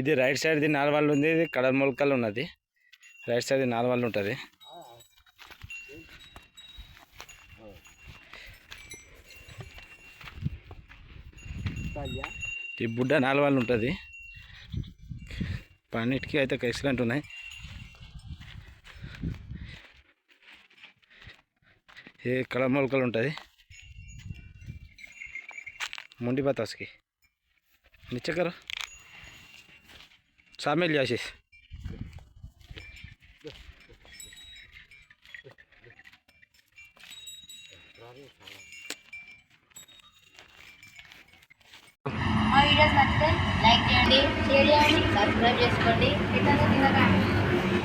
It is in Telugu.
ఇది రైట్ సైడ్ది నాలుగు ఉంది ఇది కడర్ మొలకలు ఉన్నది. రైట్ సైడ్ నాలుగు ఉంటుంది. ఈ బుడ్డ నాలుగు ఉంటుంది. పన్నిటికీ అయితే ఎక్సలెంట్ ఉన్నాయి. ఏ కళ మొలకలు ఉంటుంది. మొండి బతాస్కి నిచ్చకరా સામે લઈ આશીષ మా వీడియోస్ నచ్చితే లైక్ చేయండి షేర్ చేయండి సబ్స్క్రైబ్ చేసుకోండి ఇతను తినకండి